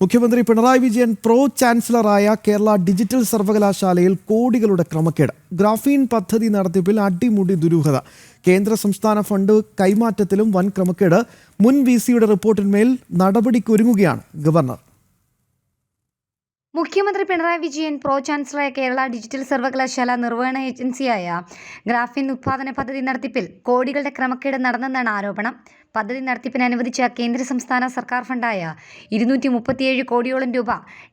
മുഖ്യമന്ത്രി പിണറായി വിജയൻ പ്രോ ചാൻസലറായ കേരള ഡിജിറ്റൽ സർവകലാശാലയിൽ കോടികളുടെ ക്രമക്കേട്. ഗ്രാഫീൻ പദ്ധതി നടത്തിപ്പിൽ അടിമുടി ദുരൂഹത. കേന്ദ്ര സംസ്ഥാന ഫണ്ട് കൈമാറ്റത്തിലും വൻ ക്രമക്കേട്. മുൻ വി സിയുടെ റിപ്പോർട്ടിന്മേൽ നടപടിക്കൊരുങ്ങുകയാണ് ഗവർണർ. മുഖ്യമന്ത്രി പിണറായി വിജയൻ പ്രോ ചാൻസലറായ കേരള ഡിജിറ്റൽ സർവകലാശാല നിർവഹണ ഏജൻസിയായ ഗ്രാഫിൻ ഉത്പാദന പദ്ധതി നടത്തിപ്പിൽ കോടികളുടെ ക്രമക്കേട് നടന്നെന്നാണ് ആരോപണം. പദ്ധതി നടത്തിപ്പിന് അനുവദിച്ച കേന്ദ്ര സംസ്ഥാന സർക്കാർ ഫണ്ടായ ഇരുന്നൂറ്റി മുപ്പത്തിയേഴ് കോടിയോളം രൂപ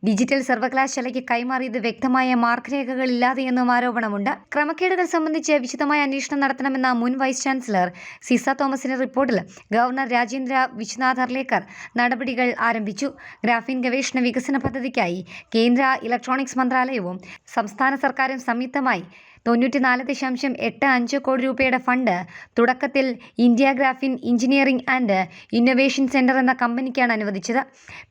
ഡിജിറ്റൽ സർവകലാശാലയ്ക്ക് കൈമാറിയത് വ്യക്തമായ മാർഗരേഖകളില്ലാതെയെന്നും ആരോപണമുണ്ട്. ക്രമക്കേടുകൾ സംബന്ധിച്ച് വിശദമായ അന്വേഷണം നടത്തണമെന്ന മുൻ വൈസ് ചാൻസലർ സിസ തോമസിന്റെ റിപ്പോർട്ടിൽ ഗവർണർ രാജേന്ദ്ര വിശ്വനാഥ് അർലേക്കർ നടപടികൾ ആരംഭിച്ചു. ഗ്രാഫീൻ ഗവേഷണ വികസന പദ്ധതിക്കായി കേന്ദ്ര ഇലക്ട്രോണിക്സ് മന്ത്രാലയവും സംസ്ഥാന സർക്കാരും സംയുക്തമായി തൊണ്ണൂറ്റിനാല് ദശാംശം എട്ട് അഞ്ച് കോടി രൂപയുടെ ഫണ്ട് തുടക്കത്തിൽ India graphene engineering and innovation centre എന്ന കമ്പനിക്കാണ് അനുവദിച്ചത്.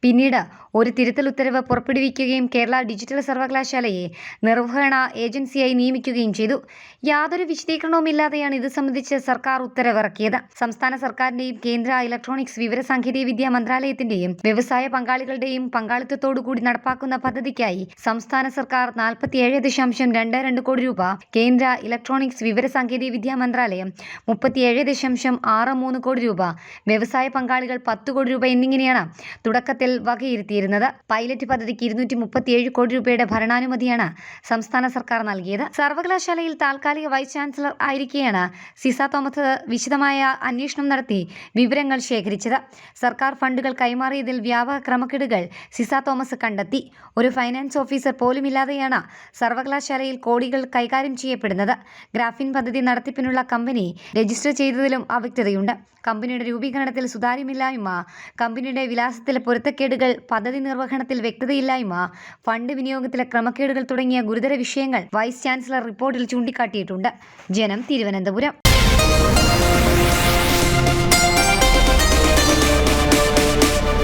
പിന്നീട് ഒരു തിരുത്തൽ ഉത്തരവ് പുറപ്പെടുവിക്കുകയും കേരള ഡിജിറ്റൽ സർവകലാശാലയെ നിർവഹണ ഏജൻസിയായി നിയമിക്കുകയും ചെയ്തു. യാതൊരു വിശദീകരണവുമില്ലാതെയാണ് ഇത് സംബന്ധിച്ച് സർക്കാർ ഉത്തരവിറക്കിയത്. സംസ്ഥാന സർക്കാരിന്റെയും കേന്ദ്ര ഇലക്ട്രോണിക്സ് വിവരസാങ്കേതിക വിദ്യാ മന്ത്രാലയത്തിന്റെയും വ്യവസായ പങ്കാളികളുടെയും പങ്കാളിത്തത്തോടുകൂടി നടപ്പാക്കുന്ന പദ്ധതിക്കായി സംസ്ഥാന സർക്കാർ നാൽപ്പത്തിയേഴ് ദശാംശം രണ്ട് രണ്ട് കോടി രൂപ കേന്ദ്ര ഇലക്ട്രോണിക്സ് വിവരസാങ്കേതിക വിദ്യാ മന്ത്രാലയം മുപ്പത്തിയേഴ് ദശാംശം ആറ് മൂന്ന് കോടി രൂപ വ്യവസായ പങ്കാളികൾ പത്ത് കോടി രൂപ എന്നിങ്ങനെയാണ് തുടക്കത്തിൽ വകയിരുത്തിയിരുന്നത്. പൈലറ്റ് പദ്ധതിക്ക് ഇരുന്നൂറ്റി മുപ്പത്തിയേഴ് കോടി രൂപയുടെ ഭരണാനുമതിയാണ് സംസ്ഥാന സർക്കാർ നൽകിയത്. സർവകലാശാലയിൽ താൽക്കാലിക വൈസ് ചാൻസലർ ആയിരിക്കെയാണ് സിസ തോമസ് വിശദമായ അന്വേഷണം നടത്തി വിവരങ്ങൾ ശേഖരിച്ചത്. സർക്കാർ ഫണ്ടുകൾ കൈമാറിയതിൽ വ്യാപക ക്രമക്കേടുകൾ സിസ തോമസ് കണ്ടെത്തി. ഒരു ഫൈനാൻസ് ഓഫീസർ പോലുമില്ലാതെയാണ് സർവകലാശാലയിൽ കോടികൾ കൈകാര്യം ചെയ്യപ്പെടുന്നത്. ഗ്രാഫിൻ പദ്ധതി നടത്തിപ്പിനുള്ള കമ്പനി രജിസ്റ്റർ ചെയ്തതിലും അവ്യക്തതയുണ്ട്. കമ്പനിയുടെ രൂപീകരണത്തിൽ സുതാര്യമില്ലായ്മ കമ്പനിയുടെ വിലാസത്തിലെ പൊരുത്തക്കേടുകൾ പദ്ധതി നിർവഹണത്തിൽ വ്യക്തതയില്ലായ്മ ഫണ്ട് വിനിയോഗത്തിലെ ക്രമക്കേടുകൾ തുടങ്ങിയ ഗുരുതര വിഷയങ്ങൾ വൈസ് ചാൻസലർ റിപ്പോർട്ടിൽ ചൂണ്ടിക്കാട്ടിയിട്ടുണ്ട്. ജനം തിരുവനന്തപുരം.